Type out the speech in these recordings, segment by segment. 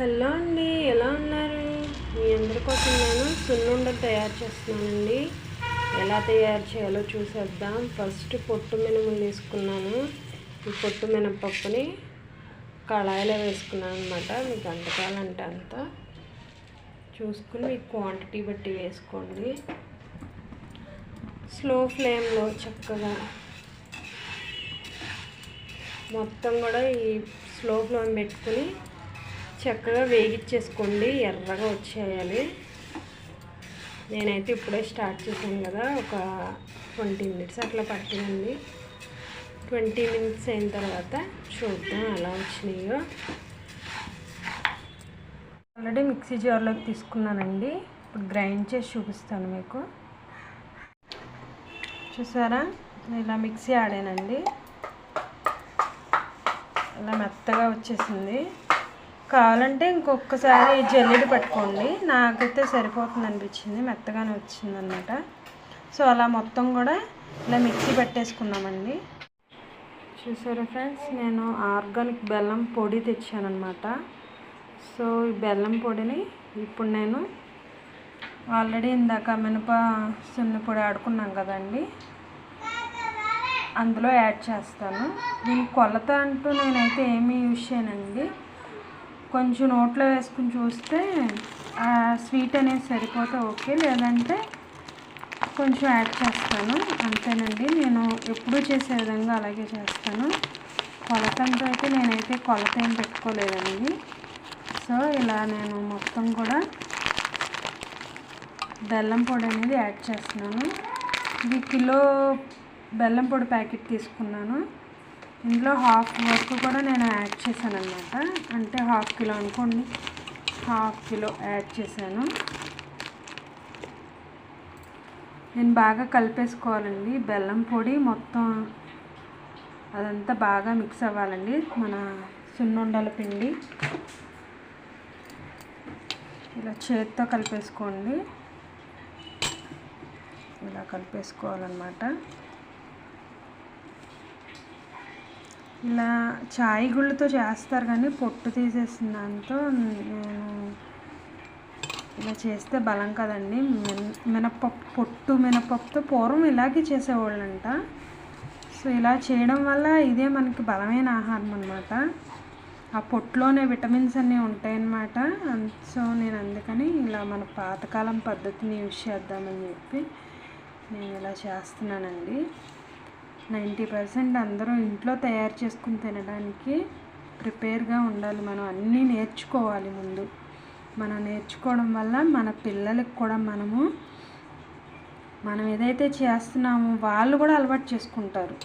Hello అండి ఎలా ఉన్నారు? మీ అందరి కోసం నేను సున్నుండలు తయారు చేస్తున్నానండి. ఎలా తయారు చేయాలో చూసేద్దాం. ఫస్ట్ పొట్టు మినుములు తీసుకున్నాను. ఈ పొట్టు మినపప్పుని కళాయిలో వేసుకున్నాను అనమాట మీకు ఎంత కావాలంటే అంత. చూసుకుని మీ క్వాంటిటీ బట్టి వేసుకోండి. స్లో ఫ్లేమ్లో చక్కగా మొత్తం కూడా ఈ స్లో ఫ్లేమ్ పెట్టుకుని చక్కగా వేగిచ్చేసుకోండి ఎర్రగా వచ్చేయాలి. నేనైతే ఇప్పుడే స్టార్ట్ చేశాను కదా ఒక ట్వంటీ మినిట్స్ అట్లా పట్టిందండి. ట్వంటీ మినిట్స్ అయిన తర్వాత చూద్దాం ఎలా వచ్చినాయో. ఆల్రెడీ మిక్సీ జార్లోకి తీసుకున్నానండి. ఇప్పుడు గ్రైండ్ చేసి చూపిస్తాను మీకు. చూసారా? ఇలా మిక్సీ ఆడానండి. ఇలా మెత్తగా వచ్చేసింది. కావాలంటే ఇంకొకసారి జల్లెడ పట్టుకోండి. నాకైతే సరిపోతుంది అనిపించింది. మెత్తగానే వచ్చిందనమాట. సో అలా మొత్తం కూడా ఇలా మిక్సీ పట్టేసుకున్నామండి చూసారా ఫ్రెండ్స్? నేను ఆర్గానిక్ బెల్లం పొడి తెచ్చానమాట సో ఈ బెల్లం పొడిని ఇప్పుడు నేను ఆల్రెడీ ఇందాక మినప సున్న పొడి ఆడుకున్నాం కదండి. అందులో యాడ్ చేస్తాను. దీని కొలత అంటూ నేనైతే ఏమీ యూజ్ చేయనండి. కొంచెం నోట్లో వేసుకుని చూస్తే ఆ స్వీట్ అనేది సరిపోతే ఓకే. లేదంటే కొంచెం యాడ్ చేస్తాను. అంతేనండి. నేను ఎప్పుడూ చేసే విధంగా అలాగే చేస్తాను. కొలతంతో అయితే నేనైతే కొలత ఏం పెట్టుకోలేదండి. సో ఇలా నేను మొత్తం కూడా బెల్లం పొడి అనేది యాడ్ చేస్తున్నాను. ఇది కిలో బెల్లం పొడి ప్యాకెట్ తీసుకున్నాను. ఇందులో హాఫ్ వరకు కూడా నేను యాడ్ చేశాను అనమాట అంటే హాఫ్ కిలో అనుకోండి. హాఫ్ కిలో యాడ్ చేశాను. నేను బాగా కలిపేసుకోవాలండి. బెల్లం పొడి మొత్తం అదంతా బాగా మిక్స్ అవ్వాలండి. మన సున్నుండల పిండి. ఇలా చేతితో కలిపేసుకోండి. ఇలా కలిపేసుకోవాలన్నమాట. ఇలా చాయ్ గుళ్ళతో చేస్తారు కానీ పొట్టు తీసేసిన దాంతో నేను ఇలా చేస్తే బలం కదండి. మిన మినపప్పు పొట్టు మినపప్పుతో పూర్వం ఇలాగే చేసేవాళ్ళంట. సో ఇలా చేయడం వల్ల ఇదే మనకి బలమైన ఆహారం అనమాట ఆ పొట్టులోనే విటమిన్స్ అన్నీ ఉంటాయన్నమాట. సో నేను అందుకని ఇలా మన పాతకాలం పద్ధతిని యూజ్ చేద్దామని చెప్పి నేను ఇలా చేస్తున్నానండి. నైంటీ పర్సెంట్ అందరూ ఇంట్లో తయారు చేసుకుని తినడానికి ప్రిపేర్గా ఉండాలి. మనం అన్నీ నేర్చుకోవాలి ముందు. మనం నేర్చుకోవడం వల్ల మన పిల్లలకు కూడా మనము మనం ఏదైతే చేస్తున్నామో వాళ్ళు కూడా అలవాటు చేసుకుంటారు.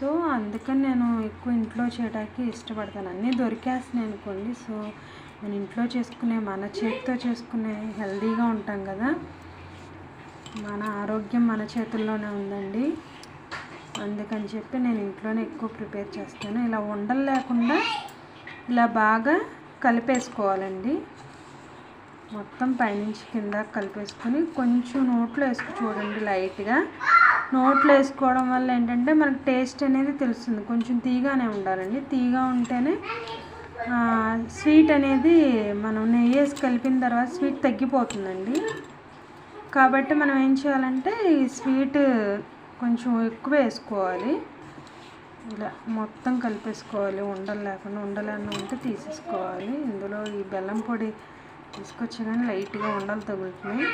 సో అందుకని నేను ఎక్కువ ఇంట్లో చేయడానికి ఇష్టపడతాను. అన్నీ దొరికేస్తున్నాయి అనుకోండి. సో మన ఇంట్లో చేసుకునే మన చేతితో చేసుకునే హెల్తీగా ఉంటాం కదా. మన ఆరోగ్యం మన చేతుల్లోనే ఉందండి. అందుకని చెప్పి నేను ఇంట్లోనే ఎక్కువ ప్రిపేర్ చేస్తాను. ఇలా ఉండలు లేకుండా ఇలా బాగా కలిపేసుకోవాలండి. మొత్తం పైనుంచి కింద కలిపేసుకొని కొంచెం నోట్లో వేసుకు చూడండి లైట్గా. నోట్లో వేసుకోవడం వల్ల ఏంటంటే మనకు టేస్ట్ అనేది తెలుస్తుంది. కొంచెం తీగానే ఉండాలండి. తీగా ఉంటేనే స్వీట్ అనేది మనం నెయ్యి వేసి కలిపిన తర్వాత స్వీట్ తగ్గిపోతుందండి. కాబట్టి మనం ఏం చేయాలంటే ఈ స్వీట్ కొంచెం ఎక్కువ వేసుకోవాలి. ఇలా మొత్తం కలిపేసుకోవాలి. ఉండలు లేకుండా ఉండలన్న ఉంటే తీసేసుకోవాలి. ఇందులో ఈ బెల్లం పొడి తీసుకొచ్చి కానీ లైట్గా ఉండలు తగులుతున్నాయి.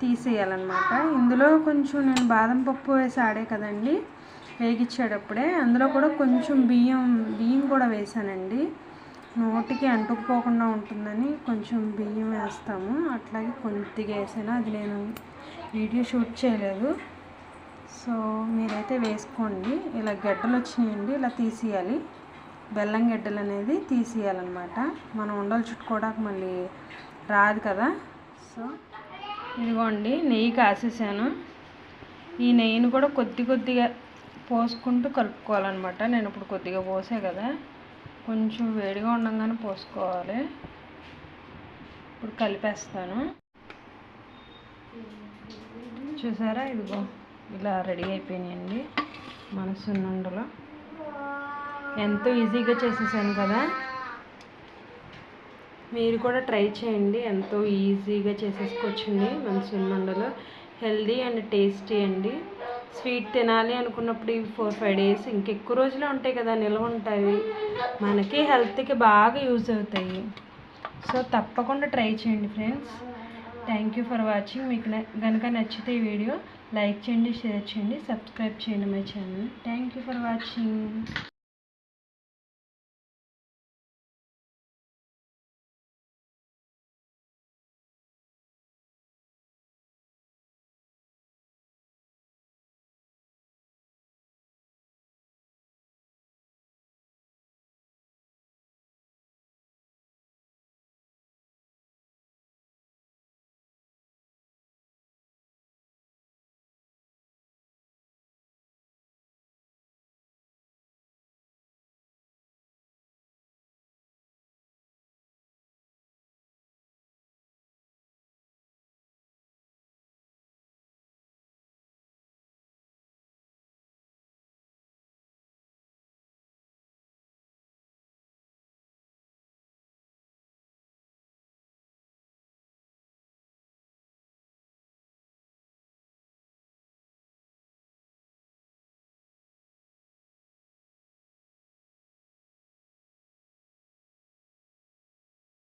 తీసేయాలన్నమాట. ఇందులో కొంచెం నేను బాదం పప్పు వేసి ఆడే కదండి వేగించేటప్పుడే అందులో కూడా కొంచెం బియ్యం బియ్యం కూడా వేసానండి. నోటికి అంటుకుపోకుండా ఉంటుందని కొంచెం బియ్యం వేస్తాము. అట్లాగే కొద్దిగా వేసాను. అది నేను వీడియో షూట్ చేయలేదు. సో మీరైతే వేసుకోండి. ఇలా గడ్డలు వచ్చినాయండి ఇలా తీసేయాలి. బెల్లం గడ్డలు అనేది తీసేయాలన్నమాట. మనం ఉండలు చుట్టుకోవడానికి మళ్ళీ రాదు కదా. సో ఇదిగోండి నెయ్యి కాసేసాను. ఈ నెయ్యిని కూడా కొద్ది కొద్దిగా పోసుకుంటూ కలుపుకోవాలన్నమాట. నేను ఇప్పుడు కొద్దిగా పోసే కదా. కొంచెం వేడిగా ఉండగానే పోసుకోవాలి. ఇప్పుడు కలిపేస్తాను. చూసారా ఇదిగో? ఇలా రెడీ అయిపోయినాయండి మన సున్నుండలు ఎంతో ఈజీగా చేసేసాను కదా. మీరు కూడా ట్రై చేయండి. ఎంతో ఈజీగా చేసేసుకోవచ్చండి మన సున్నుండలు హెల్దీ అండ్ టేస్టీ అండి. స్వీట్ తినాలి అనుకున్నప్పుడు ఇవి ఫోర్ ఫైవ్ డేస్ ఇంకెక్కువ రోజులు ఉంటాయి కదా నిల్వ ఉంటాయి. మనకి హెల్త్కి బాగా యూజ్ అవుతాయి. సో తప్పకుండా ట్రై చేయండి friends. Thank you for watching. మీకు కనుక నచ్చితే ఈ వీడియో లైక్ చేయండి షేర్ చేయండి సబ్స్క్రైబ్ చేయండి my channel. Thank you for watching